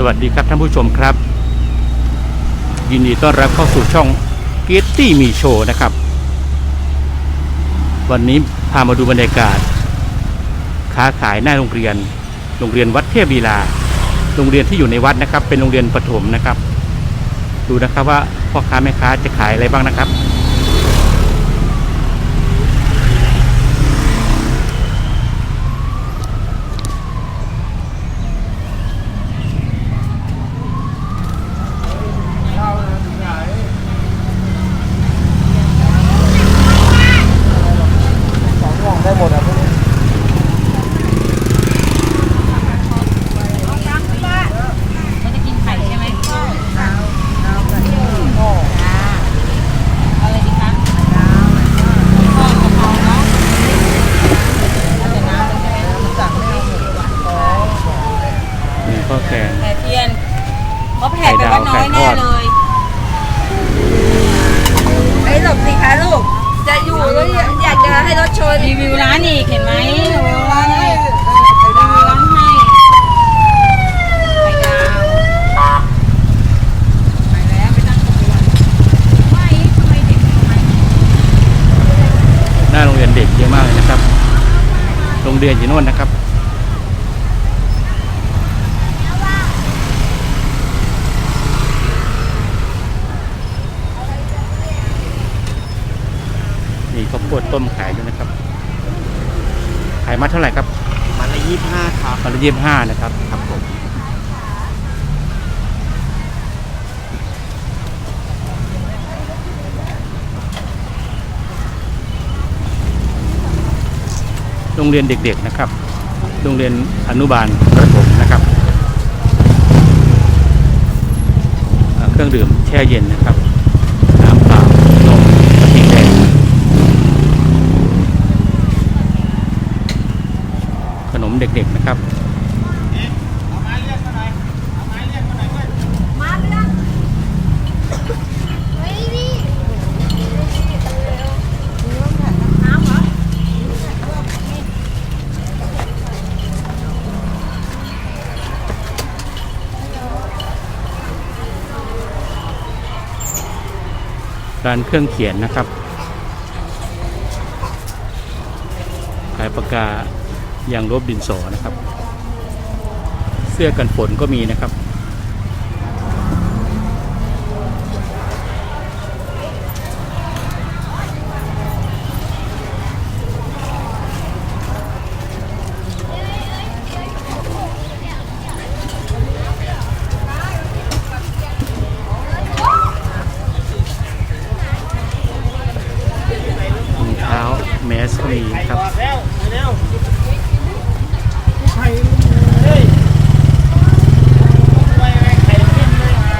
สวัสดีครับท่านผู้ชมครับ ยินดีต้อนรับเข้าสู่ช่องเกตตี้มีโชว์นะครับ วันนี้พามาดูบรรยากาศ ค้าขายหน้าโรงเรียน โรงเรียนวัดเทพลีลา โรงเรียนที่อยู่ในวัดนะครับ เป็นโรงเรียนประถมนะครับ ดูนะครับว่าพ่อค้าแม่ค้าจะขายอะไรบ้างนะครับ สองห่วงได้หมดอะพวกนี้ เขาจะกินไข่ใช่ไหม น้ำกันหม้อ เอาอะไรดีคะทอดกะเพราเนาะเอาแต่น้ำเลยใช่ไหม มันสั่งไม่เอาหมดอ๋อ นี่ข้าวแกง แต่เทียนเขาแผ่ไปว่าน้อยแน่เลย ไอ้หลบสิคะลูก จะอยู่แล้วอยากจะ ให้รถชนรีวิวร้านอีกเห็นไหมโอ้โหร้านให้รีวิวร้านให้ไข่ดาวไปแล้วไปตั้งขบวนไม่ทำไมเด็กทำไมหน้าโรงเรียนเด็กเยอะมากเลยนะครับ โรงเรียนอยู่โน่นนะครับ มีข้าวโพดต้มขายด้วยนะครับ ขายมาเท่าไหร่ครับมันละยี่สิบห้าครับมาละยี่สิบห้านะครับครับผมโรงเรียนเด็กๆนะครับ โรงเรียนอนุบาลประถมนะครับอ่าเครื่องดื่มแช่เย็นนะครับ น้ำเปล่านมกะทิแดงขนม เด็กๆนะครับร้านเครื่องเขียนนะครับ ขายปากกา ยางลบดินสอนะครับ เสื้อกันฝนก็มีนะครับ รองเท้าแมสก็มีนะครับ แล้วเร็วไข่เฮ้ยไปไข่กินเลยมา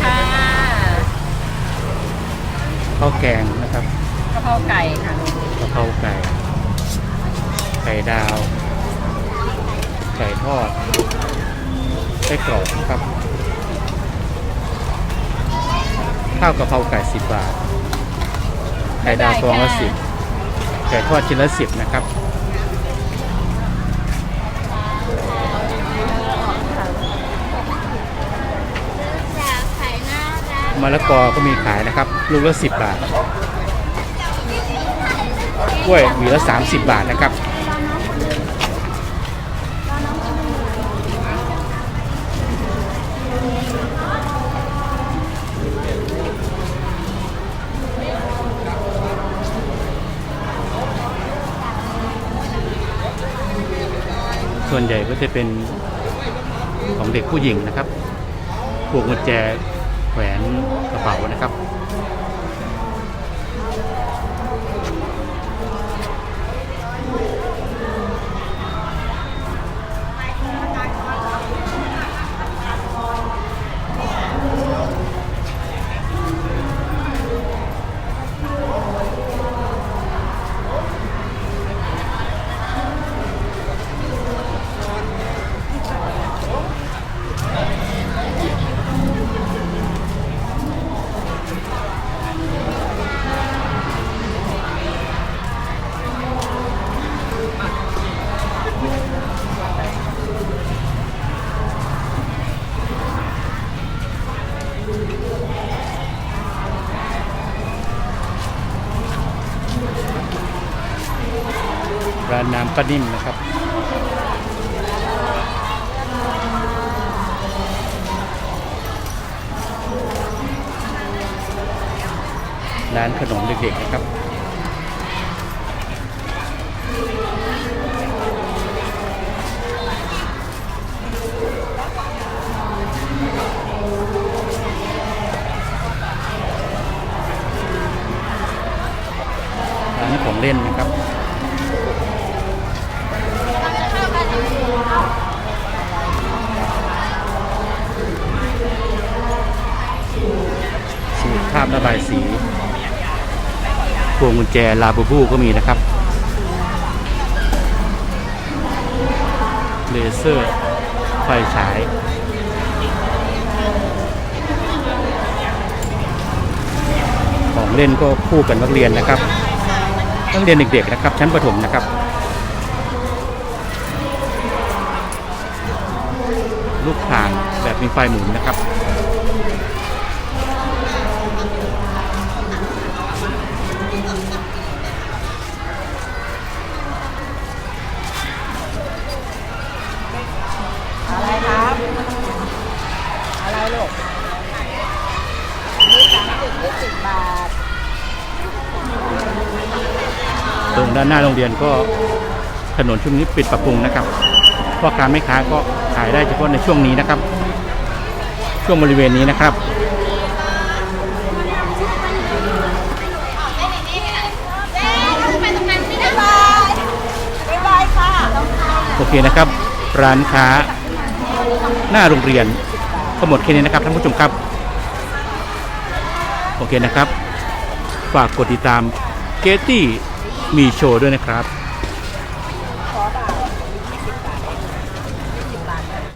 ค่ะ ข้าวแกงนะครับกะเพราไก่ค่ะกะเพราไก่ไข่ดาว ไก่ทอดไส้กรอกนะครับ ข้าวกะเพราไก่สิบบาทไข่ดาวฟองละสิบไก่ทอดชิ้นละสิบนะครับ มะละกอก็มีขายนะครับ ลูกละสิบบาท กล้วยหวีละสามสิบบาทนะครับส่วนใหญ่ก็จะเป็นของเด็กผู้หญิงนะครับพวงกุญแจ แขวนกระเป๋านะครับ ร้านน้ำป้านิ่มนะครับ ร้านขนมเด็กๆนะครับร้านของเล่นนะครับ สูตรภาพระบายสีพวงกุญแจลาบูบูก็มีนะครับ เลเซอร์ไฟฉาย ของเล่นก็คู่กับนักเรียนนะครับ นักเรียนเด็กๆนะครับ ชั้นประถมนะครับ ลูกข่างแบบมีไฟหมุนนะครับ อะไรครับ อะไรลูกนี่สามสิบ ยี่สิบบาท ตรงด้านหน้าโรงเรียนก็ถนนช่วงนี้ปิดปรับปรุงนะครับพ่อค้าแม่ค้าก็ขายได้เฉพาะในช่วงนี้นะครับ ช่วงบริเวณนี้นะครับโอเคนะครับ ร้านค้าหน้าโรงเรียนก็หมดแค่นี้นะครับท่านผู้ชมครับ โอเคนะครับ ฝากกดติดตามเกตี้มีโชว์ด้วยนะครับ